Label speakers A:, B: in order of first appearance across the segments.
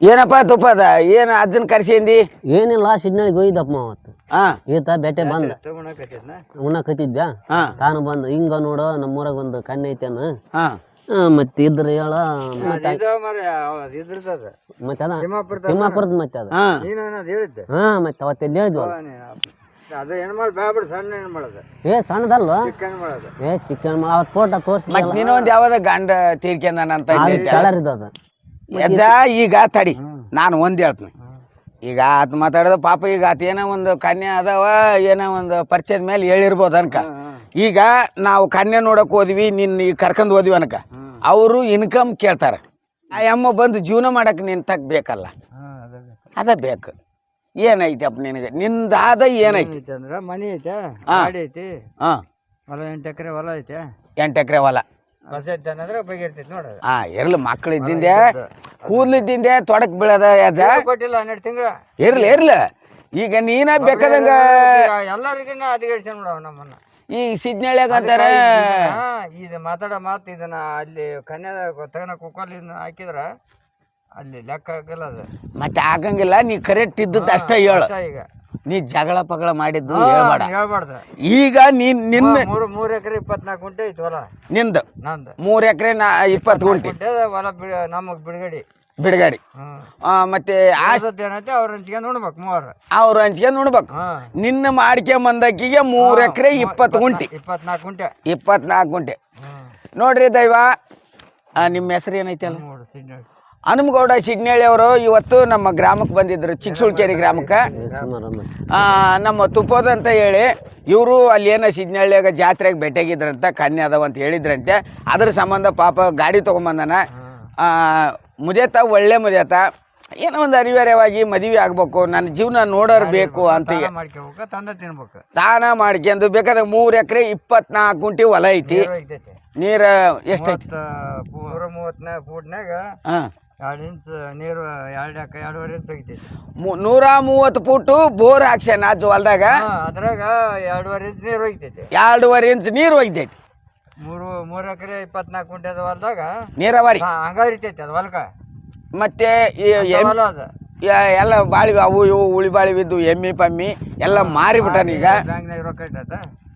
A: ಏನಪ್ಪ ತುಪ್ಪದ? ಏನು ಅಜ್ಜನ ಕರ್ಸಿಂದಿ
B: ಏನಿಲ್ಲ ಸಿಡ್ನಳಿಗೆ ಹೋಗಿದ್ದಪ್ಪ ಅವತ್ತು.
A: ಹಾ
B: ಈತ ಬೆಟ್ಟೆ ಬಂದ. ಉಣ್ಣಕತ್ತಿದ್ದ
A: ಹಾ
B: ತಾನು ಬಂದ. ಹಿಂಗ ನೋಡು ನಮ್ಮೂರಾಗ ಒಂದು ಕಣ್ಣು ಐತೇನ
A: ಹಾ
B: ಮತ್ತೆ ಇದ್ರ ಹೇಳ ಮತ್ತೆ ಮತ್ತೆ ಅದ?
C: ತಿಮ್ಮಾಪುರದ
B: ಮತ್ತೆ ಅದ.
A: ಹಾ
C: ಹೇಳಿದ್ದೆ.
B: ಹಾ ಮತ್ತೆ
C: ಅದು ಸಣ್ಣ ಹೆಣ್ಮಾಳದು
B: ಏ ಸಣ್ಣದಲ್ಲ ಏ ಚಿಕನ್ ಅವತ್ತು ಫೋಟೋ ತೋರಿಸಿ
A: ಮತ್ ನೀನೊಂದ್ ಯಾವ್ದ ಗಂಡ ತೀರ್ಕೊಂಡಾನಂತ
B: ಕಲರ್ ಇದ್ದದ.
A: ಯಜ್ಜ ಈಗ ತಡಿ ನಾನು ಒಂದು ಹೇಳ್ತೀನಿ. ಈಗ ಆತ ಮಾತಾಡಿದ ಪಾಪ ಈಗ ಆತ ಏನೋ ಒಂದು ಕನ್ಯಾ ಅದಾವ ಏನೋ ಒಂದು ಪರಿಚಯದ ಮೇಲೆ ಹೇಳಿರ್ಬೋದು ಅನ್ಕ. ಈಗ ನಾವು ಕನ್ಯಾ ನೋಡಕ್ ಹೋದ್ವಿ ನಿನ್ನ ಈಗ ಕರ್ಕೊಂಡ್ ಹೋದ್ವಿ ಅನ್ಕ. ಅವರು ಇನ್ಕಮ್ ಕೇಳ್ತಾರೆ. ಆ ಅಮ್ಮ ಬಂದು ಜೀವನ ಮಾಡಕ್ಕೆ ನಿನ್ ತಕ್ ಬೇಕಲ್ಲ.
C: ಅದೇ
A: ಬೇಕು. ಏನೈತಿ ಅಪ್ಪ ನಿನಗೆ? ನಿಂದಾದ ಏನೈತಿ?
C: ಐತೆ ಅಂದ್ರೆ ಮನೆ ಐತೆ ಗಾಡಿ ಐತಿ.
A: ಹಾ.
C: ಹೊಲ ಎಂಟು ಎಕರೆ ಹೊಲ ಐತೆ.
A: ಎಂಟು ಎಕರೆ ಹೊಲ.
C: ಹೊಸ ಐತೆ ಅಂದ್ರೆ ಬಗೆರ್ತೈತಿ ನೋಡೋದು
A: ಹಾ ಇರ್ಲಿ ಮಕ್ಳು ಇದ್ದಿಂದೆ ಕೂದ್ಲಿದ್ದಿಂದೆ ತೊಡಕ್ ಬೀಳದ ಯಾಜ?
C: ಕೊಟ್ಟಿಲ್ಲ ಹನ್ನೆರಡು ತಿಂಗಳ.
A: ಇರ್ಲಿ ಇರ್ಲಿ. ಈಗ ನೀನ ಬೇಕಾದಂಗ
C: ಎಲ್ಲರಿಗಿನ್ನ ಅಧಿಕರಿಸಿ ನೋಡವ ನಮ್ಮನ್ನ.
A: ಈ ಸಿದ್ನಳ್ಯಾಗ ಅಂತಾರ?
C: ಹಾ, ಇದು ಮಾತಾಡೋ ಮಾತು ಇದನ್ನ ಅಲ್ಲಿ ಕನ್ಯಾದ ತಗನ ಕುಕ್ಕಲ್ಲಿ ಹಾಕಿದ್ರ ಅಲ್ಲಿ ಲೆಕ್ಕ ಹಾಕಲ್ಲ ಅದು.
A: ಮತ್ತೆ ಆಗಂಗಿಲ್ಲ ನೀ ಕರೆಕ್ಟ್ ಇದ್ದದ್ದು ಅಷ್ಟೇ ಹೇಳು.
C: ಈಗ.
A: ನೀ ಜಗಳ ಪಗಳ ಮಾಡಿದ್ದು ಹೇಳ್ಬೇಡ.
C: ಹೇಳ್ಬಾರ್ದು.
A: ಈಗ ನೀನ್ ನಿನ್ನ
C: ಮೂರು ಮೂರು ಎಕರೆ ಇಪ್ಪತ್ನಾಲ್ಕು ಗುಂಟೆ ಐತಿ ಹೊಲ.
A: ನಿಂದು.
C: ನಂದು.
A: ಮೂರ್ ಎಕರೆ ನಾ ಇಪ್ಪತ್ತು ಗುಂಟೆ.
C: ಗುಂಟೆ ಹೊಲ ಬಿಡ ನಮಗ್ ಬಿಡುಗಡೆ.
A: ಬಿಡುಗಡೆ.
C: ಹ್ಮ್
A: ಆ, ಮತ್ತೆ
C: ಏನೈತೆ ಅವ್ರ ಹಂಚ್ಕೊಂಡ್ ನೋಡ್ಬೇಕು ಮೂವರು.
A: ಅವ್ರು ಹಂಚ್ಕೊಂಡ್ ನೋಡ್ಬೇಕು
C: ಹಾ.
A: ನಿನ್ನ ಮಾಡ್ಕೊಂಬಂದಕ್ಕಿಗೆ ಮೂರ್ ಎಕರೆ ಇಪ್ಪತ್ತು ಗುಂಟೆ.
C: ಇಪ್ಪತ್ನಾಲ್ಕು ಗುಂಟೆ.
A: ಇಪ್ಪತ್ನಾಲ್ಕು ಗುಂಟೆ.
C: ಹ್ಮ್
A: ನೋಡ್ರಿ ದೈವ ಆ, ನಿಮ್ಮ ಹೆಸರು ಏನೈತಿ ಅಲ್ಲ?
C: ನೋಡ್ರಿ ಸಿಗ್ನಲ್
A: ಹನುಮಗೌಡ ಸಿಡ್ನಳ್ಳಿ ಅವರು ಇವತ್ತು ನಮ್ಮ ಗ್ರಾಮಕ್ಕೆ ಬಂದಿದ್ರು ಚಿಕ್ಕಸುಳ್ಕೆರೆ ಗ್ರಾಮಕ್ಕೆ. ನಮ್ಮ ತುಪ್ಪದ ಅಂತ ಹೇಳಿ ಇವರು ಅಲ್ಲಿ ಏನ ಸಿಡ್ನಳ್ಳಿಯಾಗ ಜಾತ್ರೆಗೆ ಭೇಟಿಯಾಗಿದ್ರಂತ ಕನ್ಯ ಅದಾವ ಅಂತ ಹೇಳಿದ್ರಂತೆ. ಅದ್ರ ಸಂಬಂಧ ಪಾಪ ಗಾಡಿ ತೊಗೊಂಬಂದನ. ಮುದೇತ ಒಳ್ಳೆ ಮುದೇತ ಏನೋ ಒಂದು ಅನಿವಾರ್ಯವಾಗಿ ಮದುವೆ ಆಗ್ಬೇಕು ನನ್ನ ಜೀವನ ನೋಡೋರು ಬೇಕು ಅಂತ ದಾನ ಮಾಡ್ಕೊಂಡು ಬೇಕಾದ್ರೆ ಮೂರು ಎಕರೆ ಇಪ್ಪತ್ನಾಲ್ಕು ಗುಂಟಿ ಹೊಲ ಐತಿ.
C: ನೀರು
A: ಎಷ್ಟೈತಿ?
C: ಎರಡು ಇಂಚ್ ನೀರು ಎರಡು ಎರಡೂವರೆ ಇಂಚ್ ತೆಗಿತೈತಿ
A: ನೂರ ಮೂವತ್ತು ಫೂಟು ಬೋರ್ ಹಾಕ್ಸ್ಯಾನ ಅಜ್ಜ ಹೊಲ್ದಾಗ
C: ಹಾ, ಅದ್ರಾಗ ಎರಡೂವರೆ ಇಂಚ್ ನೀರು ಹೋಗ್ತೈತಿ
A: ಎರಡೂವರೆ ಇಂಚ್ ನೀರು ಒಯ್ದೈತಿ
C: ಮೂರು ಮೂರು ಎಕರೆ ಇಪ್ಪತ್ನಾಲ್ಕು ಗುಂಟೆ ಅದ ಹೊಲ್ದಾಗ?
A: ನೀರಾವರಿ.
C: ಹಾ, ಹಂಗಾರಿ ಇರ್ತೈತಿ ಅದು ಹೊಲ್ಕ.
A: ಮತ್ತೆ ಈ ಎಮ್-
C: ಹೊಲ ಅದ.
A: ಯ- ಎಲ್ಲ ಬಾಳಿ ಅವು ಇವು ಉಳಿ ಬಾಳಿ ಬಿದ್ದು ಎಮ್ಮಿ ಪಮ್ಮಿ ಎಲ್ಲ ಮಾರಿಬಿಟ್ಟಾನ ಈಗ.
C: ಬ್ಯಾಂಕ್ನಾಗ ರೊಕ್ಕ ಇಟ್ಟದ?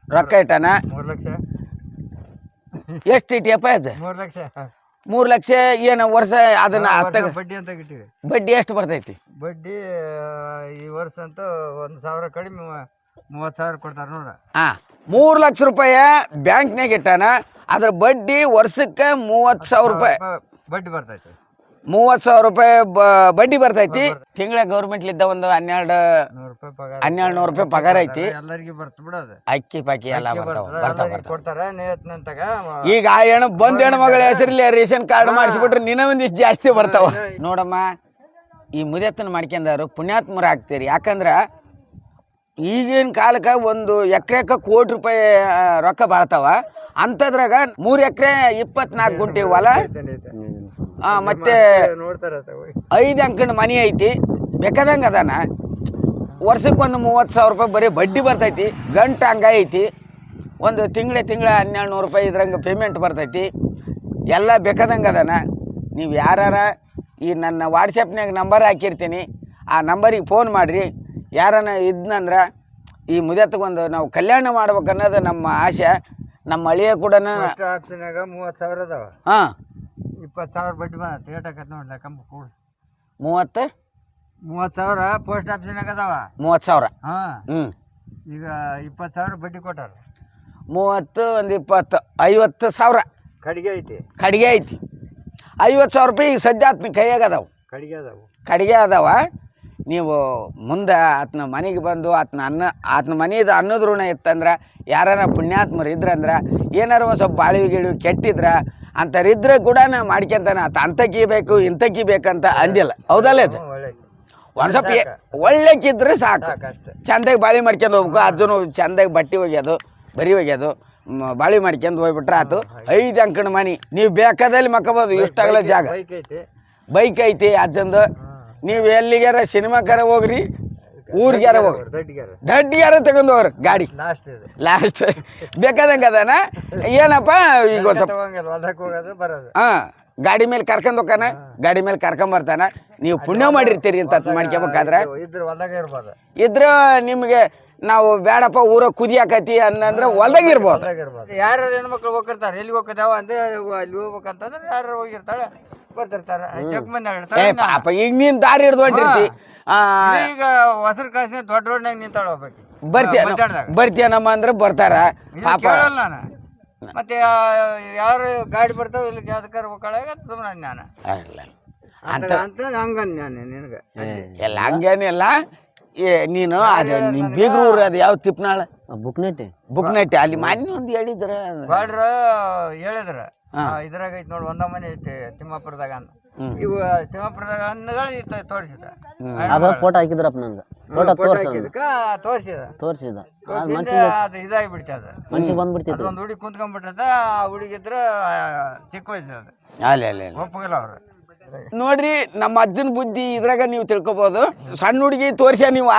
A: ರೊಕ್ಕ ಇಟ್ಟಾನ?
C: ಮೂರು ಲಕ್ಷ.
A: ಎಷ್ಟು ಇಟ್ಟಿಯಪ್ಪ ಅಜ್ಜ
C: ಮೂರು ಲಕ್ಷ.
A: ಮೂರು ಲಕ್ಷ ಏನು ವರ್ಷ ಅದನ್ನ
C: ಬಡ್ಡಿ ಅಂತ ಇಟ್ಟಿವಿ
A: ಬಡ್ಡಿ ಎಷ್ಟು ಬರ್ತೈತಿ?
C: ಬಡ್ಡಿ ಈ ವರ್ಷ ಅಂತೂ ಒಂದ್ ಸಾವಿರ ಕಡಿಮೆ ಮೂವತ್ ಸಾವಿರ ಕೊಡ್ತಾರ ನೋಡ
A: ಹಾ ಮೂರು ಲಕ್ಷ ರೂಪಾಯಿ ಬ್ಯಾಂಕ್ನಾಗ ಇಟ್ಟಾನ ಅದ್ರ ಬಡ್ಡಿ ವರ್ಷಕ್ಕೆ ಮೂವತ್ತು ಸಾವಿರ ರೂಪಾಯಿ.
C: ಬಡ್ಡಿ ಬರ್ತೈತಿ.
A: ಮೂವತ್ತು ಸಾವಿರ ರೂಪಾಯಿ ಬಡ್ಡಿ ಬರ್ತೈತಿ. ತಿಂಗಳ ಗೌರ್ಮೆಂಟ್ಲಿದ್ದ ಒಂದು ಹನ್ನೆರಡು ಹನ್ನೆರಡು ನೂರು ರೂಪಾಯಿ ಪಗಾರ ಐತಿ.
C: ಎಲ್ಲರಿಗೆ ಬರ್ತ ಬಿಡೋದು.
A: ಅಕ್ಕಿ ಪಾಕಿ ಎಲ್ಲ ಬರ್ತಾವ ಈಗ ಆ ಹೆಣ್ಣು ಬಂದ್ ಹೆಣ್ಣು ಮಗಳ ಹೆಸರಲ್ಲಿ ರೇಷನ್ ಕಾರ್ಡ್ ಮಾಡಿಸ್ಬಿಟ್ರೆ ನಿನ್ನ ಒಂದಿಷ್ಟು ಜಾಸ್ತಿ ಬರ್ತಾವ. ನೋಡಮ್ಮ ಈ ಮುದಿಯತ್ತನ ಮಾಡ್ಕೊಂಡಾರು ಪುಣ್ಯಾತ್ಮರ ಆಗ್ತೀರಿ. ಯಾಕಂದ್ರ ಈಗಿನ ಕಾಲಕ್ಕೆ ಒಂದು ಎಕರೆಕ ಕೋಟಿ ರೂಪಾಯಿ ರೊಕ್ಕ ಬಾಳ್ತಾವ. ಅಂಥದ್ರಾಗ ಮೂರು ಎಕರೆ ಇಪ್ಪತ್ನಾಲ್ಕು ಗುಂಟೆ ಹೊಲ ಆ, ಮತ್ತೆ
C: ನೋಡ್ತಾರ
A: ಐದು ಅಂಕಣ ಮನೆ ಐತಿ ಬೇಕಾದಂಗೆ ಅದಾನ. ವರ್ಷಕ್ಕೊಂದು ಮೂವತ್ತು ಸಾವಿರ ರೂಪಾಯಿ ಬರೀ ಬಡ್ಡಿ ಬರ್ತೈತಿ ಗಂಟು ಹಂಗ ಐತಿ. ಒಂದು ತಿಂಗಳ ತಿಂಗಳ ಹನ್ನೆರಡು ನೂರು ರೂಪಾಯಿ ಇದ್ರಂಗೆ ಪೇಮೆಂಟ್ ಬರ್ತೈತಿ. ಎಲ್ಲ ಬೇಕಾದಂಗೆ ಅದಾನ. ನೀವು ಯಾರಾರ ಈ ನನ್ನ ವಾಟ್ಸಪ್ನಾಗ ನಂಬರ್ ಹಾಕಿರ್ತೀನಿ. ಆ ನಂಬರಿಗೆ ಫೋನ್ ಮಾಡಿರಿ. ಯಾರನ ಇದ್ನಂದ್ರೆ ಈ ಮುದತ್ಗೊಂದು ನಾವು ಕಲ್ಯಾಣ ಮಾಡ್ಬೇಕು ಅನ್ನೋದು ನಮ್ಮ ಆಸೆ ನಮ್ಮ ಅಳಿಯ ಕೂಡ
C: ಮೂವತ್ತು ಸಾವಿರ ಅದಾವ.
A: ಹಾಂ.
C: ಇಪ್ಪತ್ತು ಸಾವಿರ ಬಡ್ಡಿ ಬಂದ ಏಟಕತ್ ನೋಡ್ಲ ಕಂಬ ಕೂಡ
A: ಮೂವತ್ತು?
C: ಮೂವತ್ತು ಸಾವಿರ ಪೋಸ್ಟ್ ಆಫೀಸ್ನಾಗ ಅದಾವ.
A: ಮೂವತ್ತು ಸಾವಿರ?
C: ಹಾಂ.
A: ಹ್ಞೂ
C: ಈಗ ಇಪ್ಪತ್ತು ಸಾವಿರ ಬಡ್ಡಿ ಕೊಟ್ಟಾರ.
A: ಮೂವತ್ತು ಒಂದು ಇಪ್ಪತ್ತು ಐವತ್ತು ಸಾವಿರ.
C: ಕಡಿಗೆ ಐತಿ.
A: ಕಡಿಗೆ ಐತಿ. ಐವತ್ತು ಸಾವಿರ ರೂಪಾಯಿ ಈಗ ಸದ್ಯ ಆತ್ನ ಕೈಯಾಗ ಅದಾವು.
C: ಕಡಿಗೆ ಅದಾವು.
A: ಕಡಿಗೆ ಅದಾವ. ನೀವು ಮುಂದೆ ಆತನ ಮನೆಗೆ ಬಂದು ಆತನ ಅನ್ನ ಆತನ ಮನೆದು ಅನ್ನದ ಋಣ ಇತ್ತಂದ್ರೆ ಯಾರಾರ ಪುಣ್ಯಾತ್ಮರು ಇದ್ರಂದ್ರೆ ಏನಾರ ಒಂದು ಸ್ವಲ್ಪ ಬಾಳಿವಿ ಗಿಳಿವಿ ಕೆಟ್ಟಿದ್ರ ಅಂಥವ್ರಿದ್ರೆ ಕೂಡ ನಾ ಮಾಡ್ಕೊಂತಾನೆ ಆತ ಅಂಥಕ್ಕಿ ಬೇಕು ಇಂಥಕ್ಕಿ ಬೇಕಂತ ಅಂದಿಲ್ಲ. ಹೌದಲ್ಲ
C: ಅದು
A: ಒಂದು ಸ್ವಲ್ಪ ಒಳ್ಳೆಕ್ಕಿದ್ರೆ ಸಾಕು. ಚಂದಾಗಿ ಬಾಳಿ ಮಾಡ್ಕೊಂಡು ಹೋಗ್ಬೇಕು. ಅಜ್ಜನು ಚಂದಾಗಿ ಬಟ್ಟೆ ಒಗ್ಯೋದು ಬರಿ ಒಗ್ಯೋದು ಬಾಳಿ ಮಾಡ್ಕೊಂಡು ಹೋಗ್ಬಿಟ್ರೆ ಆತು. ಐದು ಅಂಕಣ ಮನಿ. ನೀವು ಬೇಕಾದಲ್ಲಿ ಮಕ್ಕಬೋದು ಇಷ್ಟಾಗಲ್ಲ ಜಾಗ.
C: ಬೈಕ್ ಐತಿ.
A: ಅಜ್ಜಂದು. ನೀವು ಎಲ್ಲಿಗಾರ ಸಿನಿಮಾಕಾರ ಹೋಗ್ರಿ ಹೋಗ್ರಿ.
C: ದಡ್ಡಿಗಾರ
A: ದಡ್ಡಿಗಾರ ತಗೊಂಡ್ ಹೋಗ್ರಿ ಗಾಡಿ.
C: ಲಾಸ್ಟ್ ಬೇಕಾದಂಗ
A: ಲಾಸ್ಟ್ ಬೇಕಾದಂಗೆ ಅದಾನ? ಏನಪ್ಪ? ಈಗ
C: ಬರೋದು.
A: ಹಾ ಗಾಡಿ ಮೇಲೆ ಕರ್ಕೊಂಡ್ ಹೋಗಾನ ಗಾಡಿ ಮೇಲೆ ಕರ್ಕೊಂಡ್ ಬರ್ತಾನ. ನೀವು ಪುಣ್ಯ ಮಾಡಿರ್ತೀರಿ ಅಂತ ಮಾಡ್ಕೊಬೇಕಾದ್ರೆ
C: ಇದ್ರ ಹೊಲ್ದಾಗ ಇರ್ಬೋದು.
A: ಇದ್ರ ನಿಮ್ಗೆ ನಾವು ಬೇಡಪ್ಪ ಊರ ಕುದಿಯಾಕತಿ ಇರ್ಬೋದು.
C: ಹೊಲ್ದಾಗ ಇರ್ಬೋದು. ಯಾರು ಹೆಣ್ಮಕ್ಳು ಹೋಗಿರ್ತಾರೆ ಎಲ್ಲಿ ಹೋಗ್ತಾವ ಅಂದ್ರೆ ಅಲ್ಲಿ ಹೋಗ್ಬೇಕಂತಂದ್ರೆ ಯಾರು ಹೋಗಿರ್ತಾಳೆ. ಬರ್ತಿರ್ತಾರೆ. ಚೆಕ್ ಮಂದಿ
A: ಏ ಪಾಪ ಈಗ ನೀನ್ ದಾರಿ ಹಿಡ್ದು ಹೊಂಟಿರ್ತಿ. ಆ
C: ಈಗ ಹೊಸರ್ ಕಾಸಿನ ದೊಡ್ಡ ರೋಡ್ನಾಗ ನಿಂತಾಳ ಹೋಗ್ಬೇಕು.
A: ಬರ್ತೀಯ
C: ಮಧ್ಯಾಹ್ನದಾಗ.
A: ಬರ್ತೀಯನಮ್ಮ ಅಂದ್ರೆ ಬರ್ತಾರ.
C: ಇದು
A: ಪಾಪ.
C: ಕೇಳಲ್ಲ ನಾನು. ಮತ್ತೆ ಆ, ಯಾರು ಗಾಡಿ ಬರ್ತಾವ ಇಲ್ಲಿ ಯಾವ್ದಕ್ಕಾರ ಹೋಗ್ಕಳಾಗ ಸುಮ್ಮನೆ ನಾನು.
A: ಇಲ್ಲ.
C: ಅಂತ ಅಂತ ಹಂಗಂದ್ ನಾನು ನಿನಗೆ.
A: ಎಲ್ಲ ಹಂಗೇನಿಲ್ಲ. ಏ ನೀನು ಅದೇ ನಿನ್ ಬೀಗ್ರೂರ್ ಅದು ಯಾವ ತಿಪ್ನಾಳ?
B: ಬುಕ್ನೆಟ್ಟಿ
A: ಬುಕ್ನೆಟ್ ಅಲ್ಲಿ ಮಾನ್ಯ ಒಂದು ಹೇಳಿದ್ರ.
C: ಬಾಡ್ರ ಹೇಳಿದ್ರ. ಇದ್ರಾಗ ಐತಿ ನೋಡಿ ಒಂದ ಮನೆ ಐತಿ ತಿಮ್ಮಾಪುರದಾಗ ಅಂತ. ಇವ ತಿಮ್ಮಾಪುರದಾಗ ಅನ್ನಗಳು ಈತ ತೋರಿಸಿದ.
B: ಅದು ಫೋಟೋ ಹಾಕಿದ್ರಪ್ಪ ನನ್ಗೆ ಫೋಟೋ ತೋರ್ಸ
C: ತೋರಿಸಿದ.
B: ತೋರ್ಸಿದ. ಅದು
C: ತೋರ್ಸಿಂದ
B: ಮನ್ಸಿಗೆ
C: ಅದು ಇದಾಗಿ ಬಿಡ್ತದೆ ಅದು.
B: ಮನ್ಸಿಗೆ ಬಂದ್ಬಿಡ್ತಿತ್ತು.
C: ಅದೊಂದು ಒಂದು ಹುಡುಗಿ ಕುಂತ್ಕೊಂಡ್ಬಿಟ್ಟದ ಆ ಹುಡುಗಿದ್ರ ಚಿಕ್ಕ ವಯಸ್ಸು ಅದು.
A: ಅಲ್ಲ ಅಲ್ಲ ಅಲ್ಲ.
C: ಒಪ್ಪಗಿಲ್ಲ ಅವ್ರು.
A: ನೋಡ್ರಿ ನಮ್ಮ ಅಜ್ಜನ ಬುದ್ಧಿ ಇದ್ರಾಗ ನೀವು ತಿಳ್ಕೊಬಹುದು ಸಣ್ಣ ಹುಡುಗಿ ತೋರಿಸ ನೀವ?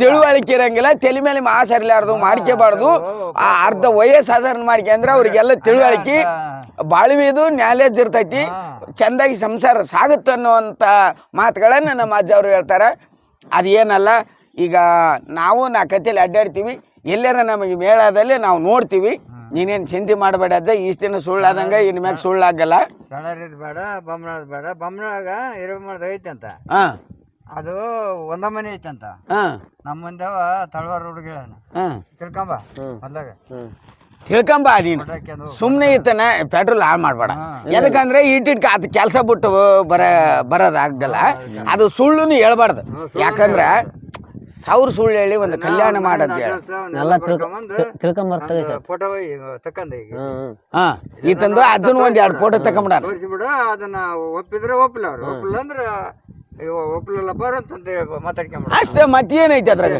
C: ತಿಳುವಳಿಕೆ ಇರಂಗಿಲ್ಲ
A: ತಲೆ ಮೇಲೆ ಮಾಸ ಹರಿಲಾರ್ದು ಮಾಡ್ಕೋಬಾರ್ದು ಆ ಅರ್ಧ ವಯಸ್ಸು ಮಾಡ್ಕೆ ಅಂದ್ರೆ ಅವ್ರಿಗೆಲ್ಲ ತಿಳುವಳಿಕೆ ಬಾಳ್ವಿದು ನ್ಯಾಲೇಜ್ ಇರ್ತೈತಿ. ಚಂದಾಗಿ ಸಂಸಾರ ಸಾಗುತ್ತೆ ಅನ್ನುವಂಥ ಮಾತುಗಳನ್ನು ನಮ್ಮ ಅಜ್ಜ ಅವರು ಹೇಳ್ತಾರೆ. ಅದೇನಲ್ಲ ಈಗ ನಾವು ನಾ ಕತ್ತೇಲಿ ಅಡ್ಡಾಡ್ತೀವಿ ಎಲ್ಲರ ನಮಗೆ ಮೇಳದಲ್ಲಿ ನಾವು ನೋಡ್ತೀವಿ. ನೀನೇನು ಚಿಂತೆ ಮಾಡಬೇಡ ಅಜ್ಜ ಇಷ್ಟು ದಿನ ಸುಳ್ಳಾದಂಗೆ ಇನ್ನು ಮ್ಯಾಗ ಸುಳ್ಳಾಗಲ್ಲ.
C: ಸಣ್ಣರಿದ್ ಬೇಡ ಬೊಮ್ಮನದ್ ಬೇಡ. ಬೊಮ್ಮನಾಗ ಐತೆ ಅಂತ
A: ಹಾಂ
C: ಅದು ಒಂದ ಮನೆ ಐತೆ ಅಂತ
A: ಹಾಂ
C: ನಮ್ಮ ಮುಂದವ ತಳವಾರ ಹುಡುಗ
A: ಹಾಂ
C: ತಿಳ್ಕೊಂಬ ಮೊದ್ಲಾಗ.
A: ತಿಳ್ಕೊಂಬ ನೀನು. ಸುಮ್ಮನೆ ಇತ್ತನ ಪೆಟ್ರೋಲ್ ಹಾಳು ಮಾಡಬೇಡ. ಯಾಕಂದ್ರೆ ಇಟ್ಟಿಟ್ಕ ಅದು ಕೆಲಸ ಬಿಟ್ಟು ಬರ ಬರೋದಾಗಲ್ಲ ಅದು ಸುಳ್ಳು ಹೇಳ್ಬಾರ್ದು. ಯಾಕಂದ್ರೆ ಸಾವಿರ ಸುಳ್ಳು ಹೇಳಿ ಒಂದು ಕಲ್ಯಾಣ ಮಾಡಂತ ಹೇಳಿ.
B: ಎಲ್ಲ ತಿಳ್ಕೊ ಸರ್.
C: ಫೋಟೋ ತಕ್ಕಂದ ಈಗ.
A: ಹಾ ಈತಂದು ಅಜ್ಜನ ಒಂದ್ ಎರಡು ಫೋಟೋ ತಕೊಂಬಿಡ
C: ತೋರಿಸಿಬಿಡ ಅದನ್ನ ಒಪ್ಪಿದ್ರೆ ಒಪ್ಪಿಲ್ಲ ಅವ್ರು. ಒಪ್ಪಿಲ್ಲ ಅಂದ್ರೆ ಇವ ಒಪ್ಲಿಲ್ಲಪ್ಪ ಅಂತ ಮಾತಾಡ್ಕೊಂಬಿಡ
A: ಅಷ್ಟೇ ಮತ್ತೇನೈತಿ ಅದ್ರಾಗ?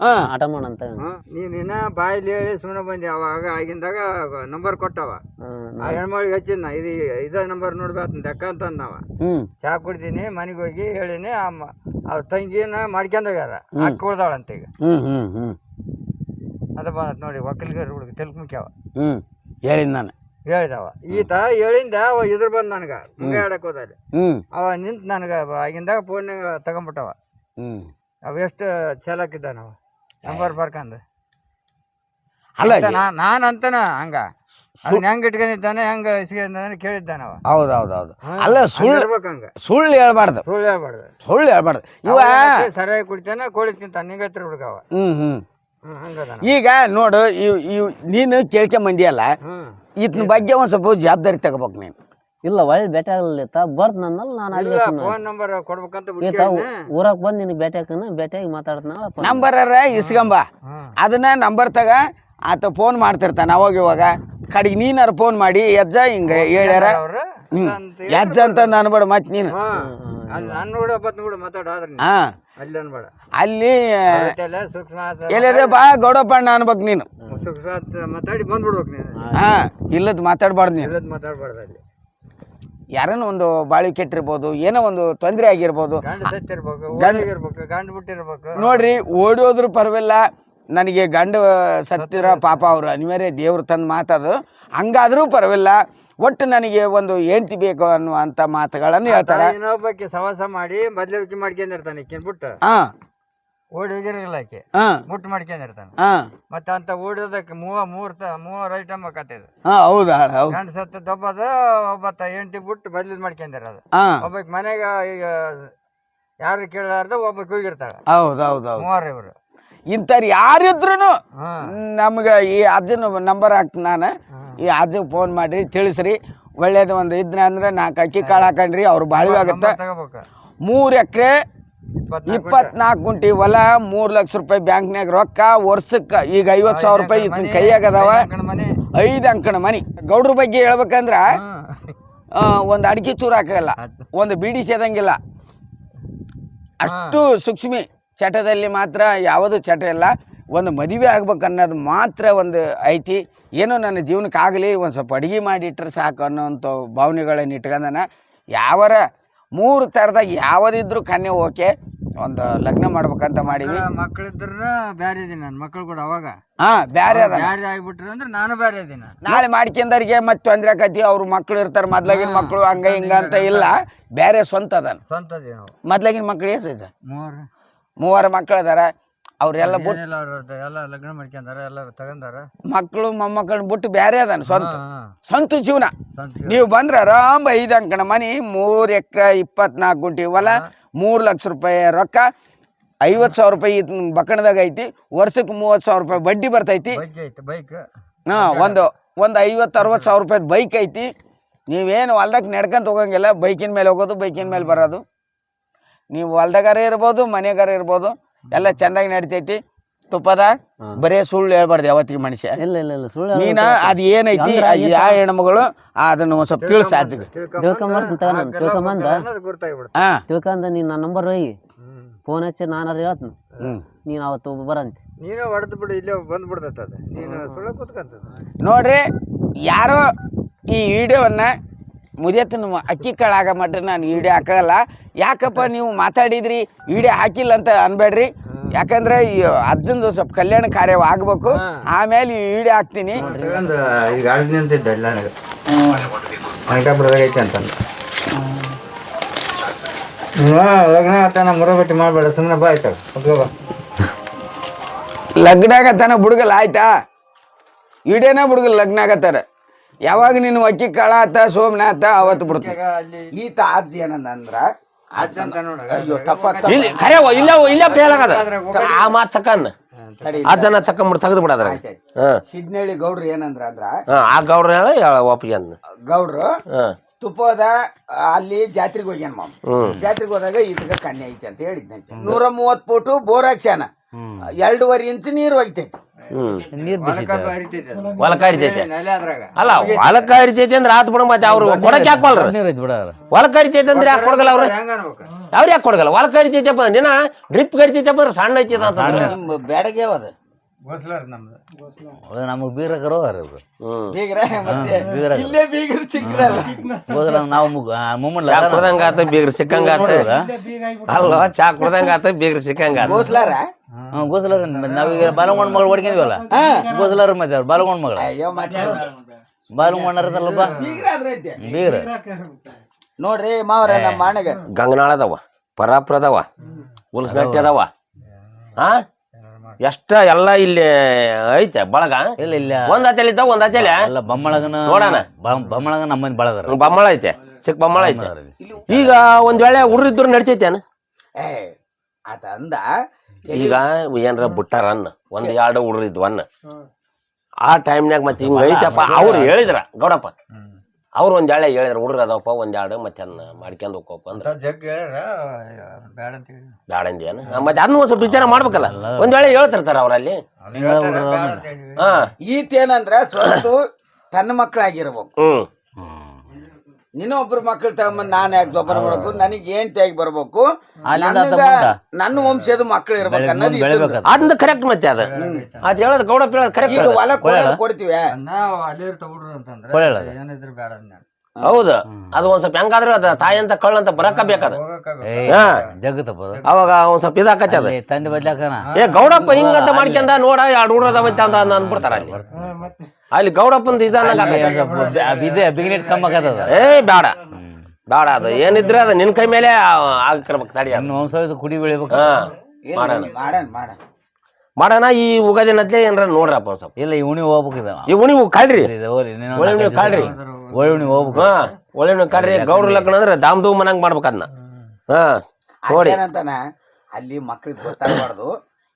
A: ಹಾ.
B: ಆಟ ಮಾಡಂತ
C: ನೀನ್ ಇನ್ನ ಬಾಯಲ್ಲಿ ಹೇಳಿ ಸುಮ್ಮನೆ ಬಂದಿ ಅವಾಗ ಆಗಿಂದಾಗ ನಂಬರ್ ಕೊಟ್ಟವ. ಆ ಹೆಣ್ಮಳಿಗೆ ಹಚ್ಚಿದ್ನ ಇದು ಇದ ನಂಬರ್ ನೋಡ್ಬೇಕು ಅಕ್ಕ ಅಂತ ಅಂದವ.
A: ಹ್ಮ್.
C: ಚಾ ಕುಡ್ದೀನಿ ಮನೆಗೆ ಹೋಗಿ ಹೇಳಿನಿ ಅಮ್ಮ ಅವ್ರ ತಂಗಿನ ಮಾಡ್ಕೊಂಡ್ ಹೋಗ್ಯಾರ. ಅಕ್ಕ ಉಳ್ದಾಳಂತ ಈಗ.
A: ಹ್ಮ್ ಹ್ಮ್ ಹ್ಮ್.
C: ಅದ ಬಂದ ನೋಡಿ ಒಕ್ಕಲಿಗರು ಹುಡುಗ ತೆಲ್ಕ್ ಮುಖ್ಯವ.
A: ಹ್ಮ್. ಹೇಳಿದ್ ನಾನು.
C: ಹೇಳಿದವ. ಈತ ಹೇಳಿಂದ ಅವ ಇದ್ರ ಬಂದ್ ನನಗ. ಆಡಕ್ ಹೋದಲ್ಲಿ
A: ಹ್ಮ್.
C: ಅವ ನಿಂತ ನನಗ ಆಗಿಂದಾಗ ಫೋನ್ ತಗೊಂಬಿಟ್ಟವ.
A: ಹ್ಮ್.
C: ಅವ ಎಷ್ಟು ಚಾಲಾಕಿದ್ದಾನವ ನಂಬರ್ ಬರ್ಕಂದ.
A: ಅಲ್ಲ
C: ನಾ- ನಾನು ಅಂತನ ಹಂಗ ಅದನ್ನ ಹೆಂಗ್ ಇಟ್ಕೊಂಡಿದ್ದಾನೆ ಹೆಂಗ ಇಸ್ಕೊಂಡಿದ್ದಾನೆ ಕೇಳಿದ್ದಾನವ
A: ಹೌದು ಹೌದು ಹೌದು ಅಲ್ಲ ಸುಳ್ಳು
C: ಹಂಗ.
A: ಸುಳ್ಳು ಹೇಳ್ಬಾರ್ದು.
C: ಸುಳ್ಳು ಹೇಳ್ಬಾರ್ದು.
A: ಸುಳ್ಳು ಹೇಳ್ಬಾರ್ದು. ಇವ
C: ಸರಿಯಾಗಿ ಕುಡಿತಾನೆ ಕೋಳಿ ತಿಂತಾನೆ ನಿಂಗ ಹತ್ರ ಹುಡುಗವ
A: ಹ್ಮ್ ಹ್ಮ್.
C: ಹ್ಮ್
A: ಈಗ ನೋಡು ಇವ್ ಇವ್ ನೀನು ಕೇಳ್ಕೊಂಬಂದಿಯಲ್ಲ?
C: ಹ್ಮ್
A: ಇದ್ನ ಬಗ್ಗೆ ಒಂದ್ ಸ್ವಲ್ಪ ಜವಾಬ್ದಾರಿ ತಗೋಬೇಕು ನೀನು.
B: ಇಲ್ಲ ಒಳ್ಳೆ ಭೇಟಿ ಆಗಲಿಲ್ಲ ಬರ್ತ ನನ್ನಲ್ಲ ನಾನು ಅಲ್ಲಿ
C: ಫೋನ್ ನಂಬರ್ ಕೊಡ್ಬೇಕಂತ
B: ಊರಾಗ ಬಂದು ನಿನಗೆ ಭೇಟಿ ಭೇಟಿಯಾಗಿ ಮಾತಾಡ್ತಾನ
A: ನಂಬರ್ ಇಸ್ಕೊಂಬ
C: ಹ್ಮ್
A: ಅದನ್ನ ನಂಬರ್ ತಗ ಆತ ಫೋನ್ ಮಾಡ್ತಿರ್ತಾನ ಅವಾಗ ಇವಾಗ. ಕಡೆಗೆ ನೀನಾರ ಫೋನ್ ಮಾಡಿ ಯಜ್ಜ ಹಿಂಗ ಹೇಳ್ಯಾರ. ಯಜ್ಜ
C: ಅಂತ
A: ಅನ್ಬೇಡ ಮತ್ ನೀನು.
C: ಹಾ. ಅಲ್ಲಿ
A: ಎಲ್ಲಿದೆ ಬಾ ಗೌಡಪ್ಪಣ್ಣ ಅನ್ಬೇಕು ನೀನು.
C: ಮಾತಾಡಿ ಬಂದ್ಬಿಡ್ಬೇಕು ನೀನು.
A: ಹಾ ಇಲ್ಲದ್ ಮಾತಾಡ್ಬಾರ್ದು ನೀನು.
C: ಇಲ್ಲದ್ ಮಾತಾಡ್ಬಾರ್ದು ಅಲ್ಲಿ.
A: ಯಾರನ್ನ ಒಂದು ಬಾಳಿ ಕೆಟ್ಟಿರ್ಬೋದು ಏನೋ ಒಂದು ತೊಂದರೆ ಆಗಿರ್ಬೋದು. ನೋಡ್ರಿ ಓಡೋದ್ರು ಪರವಿಲ್ಲ ನನಗೆ ಗಂಡು ಸತ್ತಿರ ಪಾಪ ಅವರು ಅನಿವಾರ್ಯ ದೇವ್ರ ತಂದು ಮಾತದು. ಹಂಗಾದ್ರೂ ಪರವಿಲ್ಲ ಒಟ್ಟು ನನಗೆ ಒಂದು ಹೆಂಡತಿ ಬೇಕು ಅನ್ನುವಂತ ಮಾತುಗಳನ್ನು ಹೇಳ್ತಾರೆ.
C: ಇನ್ನೊಬ್ಬಕ್ಕೆ ಸವಾಸ ಮಾಡಿ ಬದ್ಲಿಕೆ ಮಾಡ್ಕೊಂಡಿರ್ತಾನೆ ಕಿನ್ಬಿಟ್ಟು
A: ಹಾ
C: ಓಡಿ ಹೋಗಿರಲ್ಲ ಆಕೆ.
A: ಹಾ
C: ಮುಟ್ಟು ಮಾಡ್ಕೊಂಡಿರ್ತಾನೆ
A: ಹಾ
C: ಮತ್ತೆ ಅಂತ ಓಡೋದಕ್ಕೆ ಮೂವ ಮೂರ್ತ ತ ಮೂವರ್ ಐಟಮ್ ಆಕತ್ತದ
A: ಹಾ ಹೌದಾ ಹೌದು
C: ಗಂಡ ಸತ್ತ ದೊಬ್ಬದ ಒಬ್ಬತ್ತ ಹೆಂಡತಿ ಬಿಟ್ಟು ಬದ್ಲಿ ಮಾಡ್ಕೊಂಡಿರೋದು
A: ಹಾ
C: ಒಬ್ಬಕ್ ಮನೆಗ ಈಗ ಯಾರು ಕೇಳಾರ್ದ ಒಬ್ಬಕ್ಕೆ ಹೋಗಿರ್ತಾಳ.
A: ಹೌದು ಹೌದು ಹೌದು.
C: ಮೂವರ್ ಇವ್ರು.
A: ಇಂಥವ್ರು ಯಾರಿದ್ರು ನಮ್ಗೆ ಈ ಅದನ್ನು ನಂಬರ್ ಹಾಕ್ತೀನಿ ನಾನು. ಈ ಅಜ್ಜಗೆ ಫೋನ್ ಮಾಡಿರಿ ತಿಳಿಸ್ರಿ. ಒಳ್ಳೇದು ಒಂದು ಇದ್ರ ಅಂದ್ರೆ ನಾಲ್ಕು ಅಕ್ಕಿ ಕಾಳು ಹಾಕಂಡ್ರಿ ಅವ್ರು ಬಾಳ್ವೆ ಆಗುತ್ತೆ. ಮೂರು ಎಕರೆ
C: ಇಪ್ಪತ್ನಾಲ್ಕು
A: ಗುಂಟಿ. ಹೊಲ ಮೂರು ಲಕ್ಷ ರೂಪಾಯಿ ಬ್ಯಾಂಕ್ನ್ಯಾಗ ರೊಕ್ಕ ವರ್ಷಕ್ಕೆ ಈಗ ಐವತ್ತು ಸಾವಿರ ರೂಪಾಯಿ ಇತ್ತಿನ ಕೈಯಾಗ ಅದಾವ. ಐದು ಅಂಕಣ ಮನಿ. ಗೌಡ್ರ ಬಗ್ಗೆ ಹೇಳ್ಬೇಕಂದ್ರ ಒಂದು ಅಡಿಕೆ ಚೂರು ಹಾಕಲ್ಲ ಒಂದು ಬೀಡಿ ಸೇದಂಗಿಲ್ಲ. ಅಷ್ಟು ಸೂಕ್ಷ್ಮಿ ಚಟದಲ್ಲಿ ಮಾತ್ರ ಯಾವುದು ಚಟ ಇಲ್ಲ. ಒಂದು ಮದುವೆ ಆಗ್ಬೇಕು ಅನ್ನೋದು ಮಾತ್ರ ಒಂದು ಐತಿ. ಏನೋ ನನ್ನ ಜೀವನಕ್ಕೆ ಆಗಲಿ ಒಂದು ಸ್ವಲ್ಪ ಅಡುಗೆ ಮಾಡಿಟ್ರೆ ಸಾಕು ಅನ್ನೋಂಥ ಭಾವನೆಗಳನ್ನು ಇಟ್ಕೊಂಡನ. ಯಾವರ ಮೂರು ಥರದಾಗ ಯಾವುದಿದ್ರು ಕನ್ಯೆ ಓಕೆ ಒಂದು ಲಗ್ನ ಮಾಡ್ಬೇಕಂತ ಮಾಡೀವಿ.
C: ಮಕ್ಕಳಿದ್ರ ಬ್ಯಾರೆ ಇದೀನಿ ನಾನು ಮಕ್ಕಳು ಕೂಡ ಅವಾಗ.
A: ಹಾ ಬ್ಯಾರೆ ಅದ
C: ಬ್ಯಾರೆ ಆಗ್ಬಿಟ್ರಿ ಅಂದ್ರೆ ನಾನು ಬ್ಯಾರೆ ಇದೀನಿ.
A: ನಾಳೆ ಮಾಡ್ಕೊಂಡವ್ರಿಗೆ ಮತ್ತೆ ತೊಂದ್ರೆ ಆಕತಿ ಅವ್ರ ಮಕ್ಳು ಇರ್ತಾರೆ ಮೊದ್ಲಾಗಿನ ಮಕ್ಕಳು ಹಂಗ ಹಿಂಗ ಅಂತ ಇಲ್ಲ. ಬ್ಯಾರೆ ಸ್ವಂತ ಅದಾನ
C: ಸ್ವಂತ
A: ಮೊದ್ಲಾಗಿನ ಮಕ್ಳು ಎಷ್ಟು
C: ಮೂವರು.
A: ಮೂವರು ಮಕ್ಳು ಅದಾರ. ಅವ್ರೆಲ್ಲ ಬಿಟ್ಟು
C: ಏನಿಲ್ಲ ಅವ್ರ ಎಲ್ಲ ಲಗ್ನ ಮಾಡ್ಕೊಂಡಾರ
A: ಮಕ್ಕಳು ಮೊಮ್ಮಕ್ಕಳನ್ನ ಬಿಟ್ಟು ಬೇರೆ ಅದಾನ ಸ್ವಂತ.
C: ಹಾ, ಹಾ.
A: ಸ್ವಂತ ಜೀವನ.
C: ಸ್ವಂತ
A: ನೀವು ಬಂದ್ರೆ ಆರಾಮ್ ಐದು ಅಂಕಣ ಮನಿ ಮೂರ್ ಎಕರೆ ಇಪ್ಪತ್ನಾಲ್ಕು ಗುಂಟಿ ಹೊಲ ಮೂರ್ ಲಕ್ಷ ರೂಪಾಯಿ ರೊಕ್ಕ ಐವತ್ ಸಾವಿರ ರೂಪಾಯಿ ಬಕ್ಕಣದಾಗ ಐತಿ ವರ್ಷಕ್ಕೆ ಮೂವತ್ತು ಸಾವಿರ ರೂಪಾಯಿ ಬಡ್ಡಿ ಬರ್ತೈತಿ.
C: ಬೈಕ್ ಐತೆ ಬೈಕ್?
A: ಹಾ ಒಂದು ಒಂದು ಐವತ್ತು ಅರವತ್ತು ಸಾವಿರ ರೂಪಾಯಿ ಬೈಕ್ ಐತಿ. ನೀವೇನು ಹೊಲ್ದಾಗ ನಡ್ಕೊಂತ ಹೋಗಂಗಿಲ್ಲ ಬೈಕಿನ ಮೇಲೆ ಹೋಗೋದು ಬೈಕಿನ ಮೇಲೆ ಬರೋದು. ನೀವು ಹೊಲ್ದಾಗಾರ ಇರ್ಬೋದು ಮನೆಗಾರ ಇರ್ಬೋದು. ಎಲ್ಲ ಚೆನ್ನಾಗಿ ನಡಿತೈತಿ. ತುಪ್ಪದ ಬರೇ ಸುಳ್ಳು ಹೇಳ್ಬಾರ್ದು ಯಾವತ್ತಿಗೆ ಮನುಷ್ಯ.
B: ಇಲ್ಲ ಇಲ್ಲ ಇಲ್ಲ ಸುಳ್ಳು
A: ನೀನ ಅದ್ ಏನೈತಿ ಯಾವ ಹೆಣ್ಮಗಳು ಅದನ್ನ ಒಂದ್ ಸ್ವಲ್ಪ ತಿಳಿಸ ಆಚೆಗೆ.
B: ತಿಳ್ಕೊಂಬಂದ್
C: ತಿಳ್ಕೊಂಬಂದ
A: ಹಾ.
B: ತಿಳ್ಕೊಂಡ ನೀನು ನನ್ನ ನಂಬರ್ ಒಯ್ಯಿ ಫೋನ್ ಹಚ್ಚಿ ನಾನು ಹೇಳ್ತೀನಿ. ನೀನು ಅವತ್ತು ಬರಂತೆ.
C: ನೀನು ಹೊಡೆದು ಬಿಡು ಇಲ್ಲೇ ಬಂದ್ಬಿಡ್ತೈತೆ ಅದು. ನೀನು ಸುಳ್ಳು ಕುತ್ಕಂತ
A: ನೋಡ್ರಿ ಯಾರೋ ಈ ವಿಡಿಯೋವನ್ನ ಮುದಿಯತ್ತನ ಅಕ್ಕಿ ಕಾಳಾಗ ಮಟ್ಟ ನಾನು ವಿಡಿಯೋ ಹಾಕಲ್ಲ. ಯಾಕಪ್ಪ ನೀವು ಮಾತಾಡಿದ್ರಿ? ವಿಡಿಯೋ ಹಾಕಿಲ್ಲ ಅಂತ ಅನ್ಬೇಡ್ರಿ. ಯಾಕಂದ್ರೆ ಈ ಅರ್ಜುನ್ದು ಸ್ವಲ್ಪ ಕಲ್ಯಾಣ ಕಾರ್ಯವಾಗಬೇಕು ಆಮೇಲೆ ಈ ವಿಡಿಯೋ ಹಾಕ್ತೀನಿ.
C: ಈಗ ಐತೆ ಅಂತಂದು. ಲಗ್ನ ಆತನ ಮುರಬಟ್ಟಿ ಮಾಡಬೇಡ. ಸುಮ್ಮನೆ ಬಾ
A: ಆಗತ್ತಾನ ಆಯ್ತಾ? ಈಡೇನ ಬುಡುಗಲ್ ಲಗ್ನ ಆಗತ್ತಾರ ಯಾವಾಗ ನೀನು ಅಕ್ಕಿ ಕಾಳ ಆತ ಸೋಮನಾಥ ಅವತ್ತು
C: ಅಲ್ಲಿ
A: ಈತ ಅಜ್ಜಿ ಏನಂದ್ರ ಅಯ್ಯೋ ತಪ್ಪ
D: ಇಲ್ಲಿ ಖರೆ ಇಲ್ಲ ಇಲ್ಲ ಫೇಲ್ ಆಗದ. ಆ ಮಾತ್ ತಕನ್. ಜನ ತಕೊಂಬಿಡ್ ತೆಗೆದು ಬಿಡದ್ರ ಹ್ಮ್
A: ಸಿದ್ನಳ್ಳಿ ಗೌಡ್ರು ಏನಂದ್ರ ಅಂದ್ರ?
D: ಆ ಗೌಡ್ರ ಹೇಳ ಒಪ್ಪಿಗೆ ಅಂದ.
A: ಗೌಡ್ರು ತುಪ್ಪದ ಅಲ್ಲಿ ಜಾತ್ರೆಗೆ ಹೋಗ್ಯಾನ ಮಾಮ.
D: ಹ್ಮ್.
A: ಜಾತ್ರೆಗೆ ಹೋದಾಗ ಈತಗ ಕಣ್ಣೆ ಐತಿ ಅಂತ ಹೇಳಿದ್ನಂತೆ. ನೂರ ಮೂವತ್ ಫೋಟು ಬೋರ್ ಹಾಕ್ಸ್ಯಾನ ಎರಡೂವರೆ ಇಂಚು ನೀರು ಒಯ್ತೈತಿ.
D: ಹ್ಮ್.
C: ಹರಿತೈತೆ ಅದು.
D: ಹೊಲಕ್ಕ ಹರಿತೈತೆ.
C: ನೆಲೆ ಅದ್ರಾಗ.
D: ಅಲ್ಲ ಹೊಲಕ್ಕ ಹರಿತೈತೆ ಅಂದ್ರೆ ಆತ್ ಬಿಡ ಮತ್ತೆ ಅವ್ರು ಕೊಡಕ್ ಯಾಕೆ ಕೊಲ್ರ ಹೊಲಕ್ಕ ಹರಿತೈತೆ ಅಂದ್ರೆ ಯಾಕೆ ಕೊಡಗಲ್ಲ ಅವ್ರು? ಅವ್ರು ಯಾಕೆ ಕೊಡಗಲ್ಲ? ಹೊಲಕ್ಕ ಹರಿತೈತಪ್ಪ ನಿನ್ನ ಡ್ರಿಪ್ ಹರಿತೈತಪ್ಪ ಅಂದ್ರೆ ಸಣ್ಣ ಐತಿ ಅಂತ
A: ಅದ.
C: ಗೋಸ್ಲಾರ ನಮ್ದು.
E: ನಮಗೆ ಬೀಗ್ರಕರು ಅವ್ರು
D: ಹ್ಮ್.
A: ಬೀಗ್ರ ಮತ್ತೆ ಇಲ್ಲೇ ಬೀಗ್ರ ಸಿಕ್ಕ್ರಲ್ಲ
E: ಹೋಗಲ್ಲ ನಾವು ಮುಮ್ಮಣ್ಣ
D: ಚಾ ಕುಡ್ದಂಗ ಆತ ಬೀಗ್ರ ಸಿಕ್ಕಂಗ ಆತ. ಅಲ್ಲ ಚಾ ಕುಡ್ದಂಗ ಆತ ಬೀಗ್ರ ಸಿಕ್ಕಂಗ ಆತ.
A: ಗೋಸ್ಲಾರ?
E: ಹ್ಞೂ ಗೋಸಲಾರ ನಾವೀಗ ಬಾಲಗೊಂಡ್ ಮಗಳು ಹೊಡ್ಕೊಂಡಿವಲ್ಲ? ಗೋಸಲಾರ ಮತ್ತೆ ಅವ್ರು ಬಾಲಗೊಂಡ್ ಮಗಳು. ಬಾಲಗೊಂಡರದಲ್ಲಪ್ಪ
A: ಬೀಗ್ರ ಅದ್ರೈತೆ
E: ಬೀಗ್ರ.
A: ನೋಡ್ರಿ ಮಾವ್ರ ನಮ್ಮ ಅಣ್ಣಗ
D: ಗಂಗನಾಳ ಅದಾವ ಪರಾಪುರ ಅದಾವ ಉಲ್ಸ್ನಟ್ಟಿ ಅದಾವ. ಹಾ ಎಷ್ಟ ಎಲ್ಲ ಇಲ್ಲಿ ಐತೆ ಬಳಗ?
E: ಇಲ್ಲ ಇಲ್ಲ.
D: ಒಂದ್ ಹತ್ತಲಿ ಇದ್ದಾವ ಒಂದ್ ಹತ್ತಲಿ
E: ಎಲ್ಲ ಬಮ್ಮಳಗನ
D: ನೋಡಣ.
E: ಬೊಮ್ಮಳಗ ನಮ್ಮಂದಿ ಬಳಗರ.
D: ಬಮ್ಮಳ ಐತೆ ಚಿಕ್ಕ ಬಮ್ಮಳ ಐತೆ. ಈಗ ಒಂದ್ ವೇಳೆ ಹುಡ್ರಿದ್ರು ನಡಿತೈತೇನ
A: ಏ ಆತ ಅಂದ.
D: ಈಗ ಏನ್ರ ಬುಟ್ಟಾರ ಅನ್ನ ಒಂದ್ ಎರಡು ಹುಡ್ರಿದ್ವನ್ನ ಆ ಟೈಮ್ನಾಗ ಮತ್ತೆ ಹಿಂಗ ಐತಪ್ಪ ಅವ್ರು ಹೇಳಿದ್ರ ಗೌಡಪ್ಪ. ಅವ್ರು ಒಂದ್ ಎಳೆ ಹೇಳಿದ್ರು ಹುಡ್ರು ಅದಾವಪ್ಪ ಒಂದ್ ಎರಡು ಮತ್ತೆ ಅನ್ನ ಮಾಡ್ಕೊಂಡ್ ಹೋಗಪ್ಪ ಅಂದ್ರ
C: ಜಗ್ ಹೇಳ್ಯಾರ ಬೇಡ ಅಂತ ಹೇಳಿ.
D: ಬ್ಯಾಡಂದಿ ಏನ? ಮತ್ತೆ ಅದನ್ನ ಒಂದ್ ಸ್ವಲ್ಪ ವಿಚಾರ ಮಾಡ್ಬೇಕಲ್ಲ. ಒಂದ್ ವೇಳೆ ಹೇಳ್ತಿರ್ತಾರ ಅವ್ರಲ್ಲಿ.
C: ಅವ್ರು ಹೇಳ್ತಾರ, ಬೇಡ ಅಂತ ಹೇಳಿ.
D: ಹಾ.
A: ಈತ ಏನಂದ್ರ ಸ್ವಂತ ತನ್ನ ಮಕ್ಕಳಾಗಿರ್ಬೇಕು
D: ಹ್ಮ್.
A: ಇನ್ನೊಬ್ರ ಮಕ್ಳು ತಗೊಂಬಂದ್ ನಾನು ಯಾಕೆ ಜೋಪಾನ ಮಾಡ್ಬೇಕು? ನನಗೆ ಏನ್ ತ್ಯಾಗಿ ಬರ್ಬೇಕು?
E: ಅಲ್ಲಿಂದ.
A: ನನ್ನ ವಂಶದ ಮಕ್ಳು ಇರ್ಬೇಕು ಅನ್ನೋದು ಇತ್ತು.
E: ಬೆಳಿಬೇಕು
D: ಅದನ್ನ ಕರೆಕ್ಟ್ ಮತ್ತೆ ಅದ. ಅದ್ ಹೇಳೋದು ಗೌಡಪ್ಪ ಹೇಳೋದು ಕರೆಕ್ಟ್
A: ಈಗ ಹೊಲ ಕೊಡೋದು ಕೊಡ್ತೀವಿ.
C: ನಾವು ಅಲ್ಲಿ ಇರ್ತ ಹುಡ್ರು ಅಂತಂದ್ರೆ
E: ಕೊಡಲ್ಲ.
C: ಏನಿದ್ರು ಬೇಡ ಅಂದ್ನ.
D: ಹೌದು. ಅದು ಒಂದ್ ಸ್ವಲ್ಪ ಹೆಂಗಾದ್ರೂ ಅದ ತಾಯಿ ಅಂತ ಕಳ್ಳ ಅಂತ ಬರಕ ಬೇಕದ. ಹಾ. ಅವಾಗ ಒಂದ್ ಸ್ವಲ್ಪ ಇದಾಕತ್ತೆ ಅದ.
E: ತಂದೆ ಬದ್ಲಾಕನ.
D: ಏ ಗೌಡಪ್ಪ ಹಿಂಗಂತ ಮಾಡ್ಕೊಂಡ ನೋಡ ಎರಡು ಹುಡುಗ ಅಂತ ಅಂದ ಅನ್ಬಿಡ್ತಾರ ಅಲ್ಲಿ. ಅಲ್ಲಿ ಗೌಡಪ್ಪಂದ
E: ಇದೆ ಬಿಗಿನೆಟ್
D: ಏ ಬೇಡ. ಬೇಡ ಅದು ಏನಿದ್ರೆ ಅದು ನಿನ್ ಕೈ ಮೇಲೆ ಆಗಿರ್ಬೇಕು ತಡಿ ಅದು.
E: ಕುಡಿ ಬೆಳಿಬೇಕು.
D: ಮಾಡೋಣ.
A: ಮಾಡೋಣ
D: ಈ ಉಗಾದಿ ಏನಾರ ನೋಡ್ರಪ್ಪ ಸ್ವಲ್ಪ.
E: ಇಲ್ಲ ಉಣಿ ಹೋಗ್ಬೇಕಿದ
D: ಈ ಉಣಿ ಕಾಡ್ರಿ. ಒಳ್ಳೆ ಉಣಿ ಕಾಡ್ರಿ.
E: ಒಳ್ಳೆ ಹೋಗ್ಬೇಕು.
D: ಹಾ ಒಳ್ಳೆ ಕಳ್ರಿ ಕಾಡ್ರಿ. ಗೌಡ್ರ ಲಗ್ನ ಅಂದ್ರೆ ದಾಮ್ ದೂಮ್ ಮನಂಗ್ ಮಾಡ್ಬೇಕು ಅದನ್ನ ಹಾ ನೋಡಿ.
A: ಅಲ್ಲಿ ಮಕ್ಳಿಗೆ ಗೊತ್ತಾಗಬಾರ್ದು.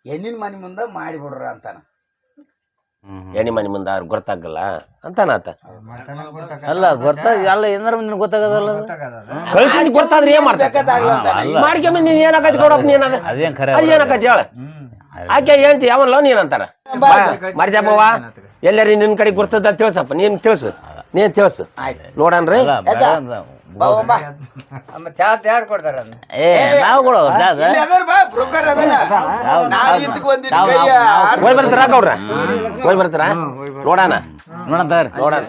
A: ಹೆಣ್ಣಿನ ಮನೆ ಮುಂದೆ ಮಾಡಿಬಿಡ್ರ ಅಂತಾನ.
D: ಎಣ್ಣೆ ಮನೆ ಮುಂದೆ ಅವ್ರು ಗೊತ್ತಾಗಲ್ಲ ಅಂತಾನಾತ.
C: ಅಲ್ಲ ಗೊತ್ತಾಗ-
E: ಅಲ್ಲ ಏನಾರ ನಿನ್ ಗೊತ್ತಾಗದಲ್ಲ.
D: ಕಳ್ಸಿದ್ ಗೊತ್ತಾದ್ರೆ ಏನ್ ಮಾಡ್ತಾರೆ. ಮಾಡ್ಕೊಂಬ ನೀನ್ ಏನಾಕತಿ ಕೊಡಪ್ಪ ನೀನ್ ಅದ?
E: ಅದೇನ್ ಖರೆ
D: ಅದ್ ಏನಾಕತಿ ಹೇಳ? ಆಕೆ ಹೇಳ್ತಿ ಯಾವಲ್ಲ ನೀನ್ ಅಂತಾರ? ಮರ್ಜಪ್ಪವ ಎಲ್ಲರಿ ನಿನ್ ಕಡೆ ಗುರ್ತದ ತಿಳ್ಸಪ್ಪ ನೀನ್ ತಿಳ್ಸು ನೀನ್ ತಿಳ್ಸು. ನೋಡನ್ರಿ?
C: ಯಾರು ಕೊಡ್ತಾರ ಅದನ್ನ?
E: ಏ ನಾವು ಕೊಡೋ ಜಾಗ
D: ಹೋಯ್ ಬರ್ತಾರ ಗೌಡ್ರ? ಹೋಯ್ ಬರ್ತಾರ? ನೋಡಣ.
E: ನೋಡಂತಾರ
D: ನೋಡಣ.